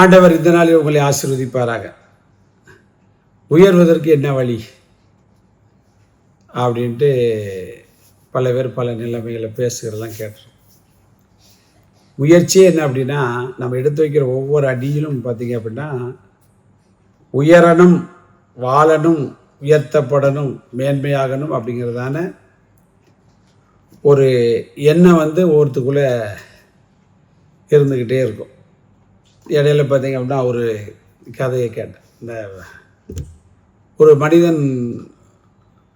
ஆண்டவர் இந்த நாளில் உங்களை ஆசிர்வதிப்பாராக. உயர்வதற்கு என்ன வழி? அப்படின்ட்டு பல பேர் பல நிலைமைகளை பேசுகிறதெல்லாம் கேட்டுரும் முயற்சியே என்ன அப்படின்னா நம்ம எடுத்து வைக்கிற ஒவ்வொரு அடியிலும் பார்த்தீங்க அப்படின்னா உயரணும் வாழணும் உயர்த்தப்படணும் மேன்மையாகணும் அப்படிங்கிறதான ஒரு எண்ணம் வந்து ஒருத்துக்குள்ளே இருந்துக்கிட்டே இருக்கும். இடையில பார்த்தீங்க அப்படின்னா ஒரு கதையை கேட்டேன் இந்த ஒரு மனிதன்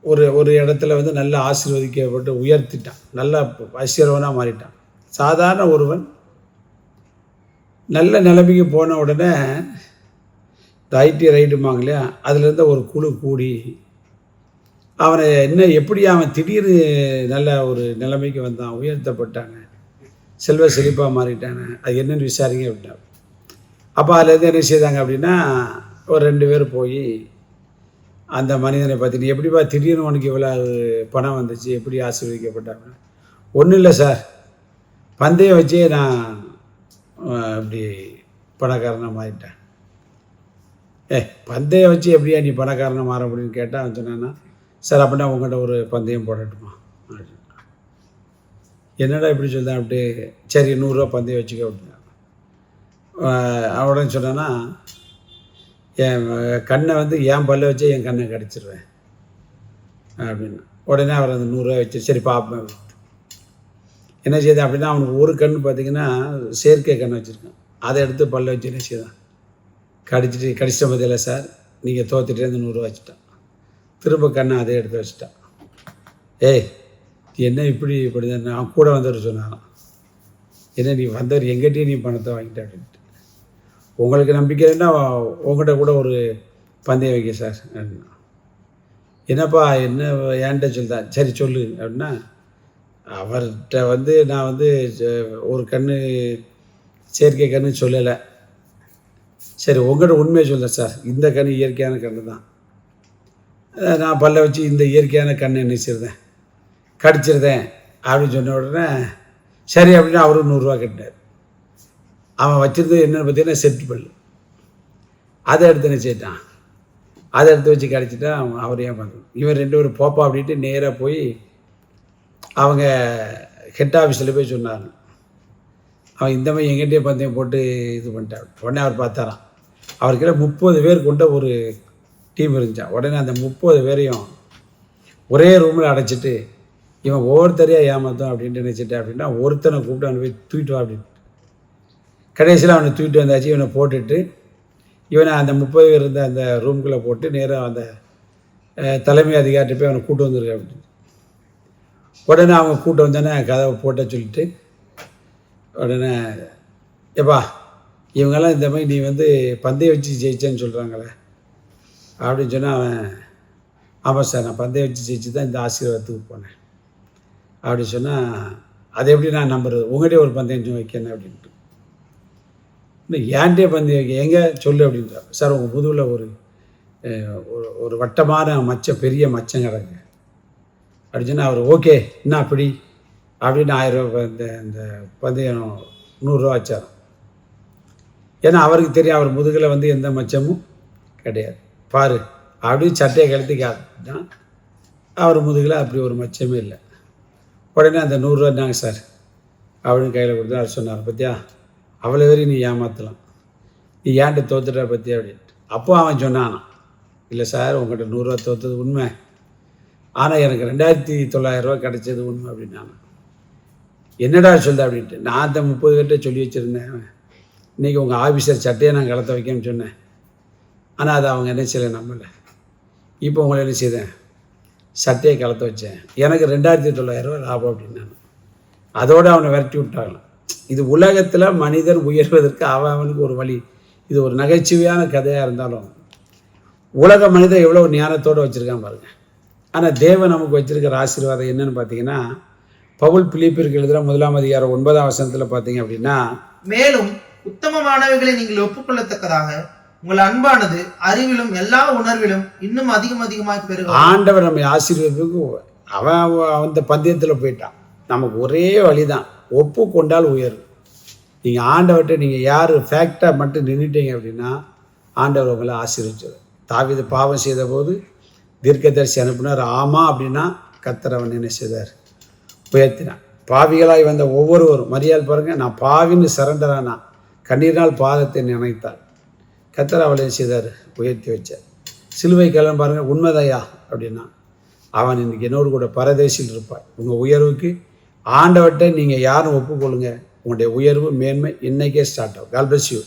ஒரு ஒரு இடத்துல வந்து நல்லா ஆசீர்வதிக்கப்பட்டு உயர்த்திட்டான். நல்லா ஐஸ்வரவனாக மாறிட்டான். சாதாரண ஒருவன் நல்ல நிலைமைக்கு போன உடனே இந்த ஐடி ரைடுமாங்க இல்லையா அதுலேருந்து ஒரு குழு கூடி அவனை என்ன எப்படி அவன் திடீர்னு நல்ல ஒரு நிலைமைக்கு வந்தான் உயர்த்தப்பட்டாங்க செல்வ செழிப்பாக மாறிட்டாங்க அது என்னென்னு விசாரிங்க அப்படின்னா அப்போ அதுலேருந்து என்ன செய்தாங்க அப்படின்னா ஒரு ரெண்டு பேர் போய் அந்த மனிதனை பார்த்து நீ எப்படிப்பா திடீர்னு உனக்கு இவ்வளோ பணம் வந்துச்சு? எப்படி ஆசீர்வதிக்கப்பட்டாங்க? ஒன்றும் இல்லை சார். பந்தயம் வச்சு நான் இப்படி பணக்காரனாக மாறிட்டேன். ஏ பந்தயம் வச்சு எப்படியா நீ பணக்காரனாக மாற முடியும்னு கேட்டால் அவன் சொன்னான்னா சார் அப்படின்னா உங்கள்கிட்ட ஒரு பந்தயம் போடட்டுமா? என்னடா இப்படி சொல்லுதான் அப்படி சரி நூறுரூவா பந்தயம் வச்சுக்க. அப்படின்னு உடனே சொன்னேன்னா என் கண்ணை வந்து என் பல்ல வச்சு என் கண்ணை கடிச்சிடுவேன் அப்படின்னு. உடனே அவர் அந்த நூறுரூவா வச்சு சரி பார்ப்பேன் என்ன செய்யுது அப்படின்னா அவனுக்கு ஒரு கண் பார்த்தீங்கன்னா செயற்கை கண் வச்சுருக்கான். அதை எடுத்து பல்ல வச்சு என்ன செய்தான்? கடிச்சிட்டு கடிச்சிட்ட பதில சார்? நீங்கள் தோத்துட்டே அந்த நூறுரூவா வச்சுட்டான். திரும்ப கண்ணை அதை எடுத்து வச்சுட்டான். ஏய் என்ன இப்படி இப்படி? நான் கூட வந்தவர் சொன்னான் என்ன நீ வந்தவர் எங்கிட்டே நீ பணத்தை வாங்கிட்ட? அப்படின்னு. உங்களுக்கு நம்பிக்கை நம்பிக்கைன்னா உங்கள்கிட்ட கூட ஒரு பந்தயம் வைக்க சார். அப்படின்னா என்னப்பா என்ன ஏன்ட்ட சொல்லிதான் சரி சொல்லு அப்படின்னா அவர்கிட்ட வந்து நான் வந்து ஒரு கண்ணு செயற்கை கண்ணு சொல்லலை. சரி உங்கள்கிட்ட உண்மையை சொல்ல சார். இந்த கண் இயற்கையான கண்ணு தான். நான் பல்ல வச்சு இந்த இயற்கையான கண்ணை நினைச்சிருந்தேன் கடிச்சிருந்தேன் அப்படின்னு சொன்ன உடனே சரி அப்படின்னு அவரும் நூறுரூவா கட்டினார். அவன் வச்சுருந்தது என்னென்னு பார்த்தீங்கன்னா செப்டி பல் அதை எடுத்து என்ன செய்யிட்டான் அதை எடுத்து வச்சு கடிச்சிட்டா அவன் அவர் ஏன் பண்ணுறது இவன் ரெண்டு பேரும் போப்பா அப்படின்ட்டு நேராக போய் அவங்க ஹெட் ஆஃபீஸில் போய் சொன்னாங்க. அவன் இந்த மாதிரி எங்கிட்டே பந்தயம் போட்டு இது பண்ணிட்டான். உடனே அவர் பார்த்தாராம். அவருக்கிட்ட முப்பது பேர் கொண்ட ஒரு டீம் இருந்துச்சான் உடனே அந்த முப்பது பேரையும் ஒரே ரூமில் அடைச்சிட்டு இவன் ஒவ்வொருத்தரையாக ஏமாத்தும் அப்படின்ட்டு நினச்சிட்டேன் அப்படின்னா ஒருத்தனை கூப்பிட்டு அவனை போய் தூக்கிட்டு வா அப்படின்னு. கடைசியில் அவனை தூக்கிட்டு வந்தாச்சு இவனை போட்டுட்டு இவனை அந்த முப்பது பேர் இருந்த அந்த ரூம்குள்ளே போட்டு நேராக அந்த தலைமை அதிகாரிட்ட போய் அவனை கூட்டு வந்துருக்க அப்படின்னு உடனே அவங்க கூட்டு வந்தோடனே கதவை போட்ட சொல்லிட்டு உடனே எப்பா இவங்கெல்லாம் இந்த மாதிரி நீ வந்து பந்தயம் வச்சு ஜெயிச்சேன்னு சொல்கிறாங்களே அப்படின்னு சொன்னால் அவன் ஆமாம் சார் நான் பந்தயம் வச்சு ஜெயிச்சு தான் இந்த ஆசீர்வாதத்துக்கு போனேன். அப்படி சொன்னால் அதை எப்படி நான் நம்புறது? உங்கள்கிட்ட ஒரு பந்தயம் வைக்கணும் அப்படின்ட்டு. இன்னும் ஏன்டே பந்தயம் எங்கே சொல்லு அப்படின்றார் சார் உங்கள் முதுகில் ஒரு ஒரு ஒரு வட்டமான மச்சம் பெரிய மச்சம் கிடக்கு அப்படி சொன்னால் அவர் ஓகே என்ன அப்படி அப்படின்னு ஆயிரம் ரூபா இந்த இந்த பந்தயம் நூறுரூவா வச்சார் ஏன்னா அவருக்கு தெரியும் அவர் முதுகில் வந்து எந்த மச்சமும் கிடையாது. பாரு அப்படின்னு சட்டையை கழுத்தி அவர் முதுகில் அப்படி ஒரு மச்சமே இல்லை. உடனே அந்த நூறுரூவா தாங்க சார் அப்படின்னு கையில் கொடுத்து அவர் சொன்னார் பத்தியா அவ்வளோ வரையும் நீ ஏமாற்றலாம் நீ ஏன்ட்டு தோத்துட்ட பற்றி அப்படின்ட்டு அப்போ அவன் சொன்னானான் இல்லை சார் உங்கள்கிட்ட நூறுரூவா தோத்தது உண்மை. ஆனால் எனக்கு ரெண்டாயிரத்தி தொள்ளாயிரரூவா கிடைச்சது உண்மை அப்படின்னாங்க என்னடா சொல்ல அப்படின்ட்டு. நான் அந்த முப்பது கிட்டே சொல்லி வச்சுருந்தேன் இன்றைக்கி உங்கள் ஆஃபீஸர் சட்டையை நான் கலத்த வைக்கணும்னு சொன்னேன். ஆனால் அதை அவங்க என்ன செய்யலை நம்மளை இப்போ உங்களை என்ன செய்தேன்? சட்டையை கலத்த வச்சேன். எனக்கு ரெண்டாயிரத்தி தொள்ளாயிரரூவா லாபம் அப்படின்னாங்க அதோடு அவனை விரட்டி விட்டாங்களாம். இது உலகத்தில் மனிதன் உயர்வதற்கு அவன் அவனுக்கு ஒரு வழி. இது ஒரு நகைச்சுவையான கதையாக இருந்தாலும் உலக மனிதன் எவ்வளோ ஞானத்தோடு வச்சுருக்கான் பாருங்க. ஆனால் தேவன் நமக்கு வச்சிருக்கிற ஆசீர்வாதம் என்னன்னு பார்த்தீங்கன்னா பவுல் பிலிப்பிற்கு எழுதுகிற முதலாம் அதிகாரம் ஒன்பதாம் வசனத்தில் பார்த்தீங்க அப்படின்னா மேலும் உத்தமமானவைகளை நீங்கள் ஒப்புக்கொள்ளத்தக்கதாக உங்கள் அன்பானது அறிவிலும் எல்லா உணர்விலும் இன்னும் அதிகம் அதிகமாய் பெருக ஆண்டவர் நம்மை ஆசீர்வதிக்கு அவன் அவன் அந்த பந்தயத்தில் போயிட்டான். நமக்கு ஒரே வழிதான். ஒப்பு கொண்டால் நீங்கள் ஆண்டவர்கிட்ட நீங்கள் யார் ஃபேக்டாக மட்டும் நின்றுட்டீங்க அப்படின்னா ஆண்டவர் உங்களை ஆசீர்விச்சார் தாவீது பாவம் செய்த போது தீர்க்கதரிசி அனுப்பினார் ஆமாம் அப்படின்னா கத்தர் என்ன செய்தார்? உயர்த்தினான் பாவிகளாய் வந்த ஒவ்வொருவரும் மரியாதை பாருங்கள் நான் பாவின்னு சரண்டரானா கண்ணீர்னால் பாதத்தை நினைத்தாள் கத்தர் அவளை என்ன செய்தார்? உயர்த்தி வச்சார். சிலுவை கிளம்ப பாருங்கள் உண்மைதையா? அப்படின்னா அவன் இன்னைக்கு என்னோடு கூட பரதேசில் இருப்பாள் உங்கள் உயர்வுக்கு ஆண்டவர்கிட்ட நீங்கள் யாரும் ஒப்புக்கொள்ளுங்க. உங்களுடைய உயர்வு மேன்மை இன்னைக்கே ஸ்டார்ட் ஆகும். கால் பிளஸ் யூ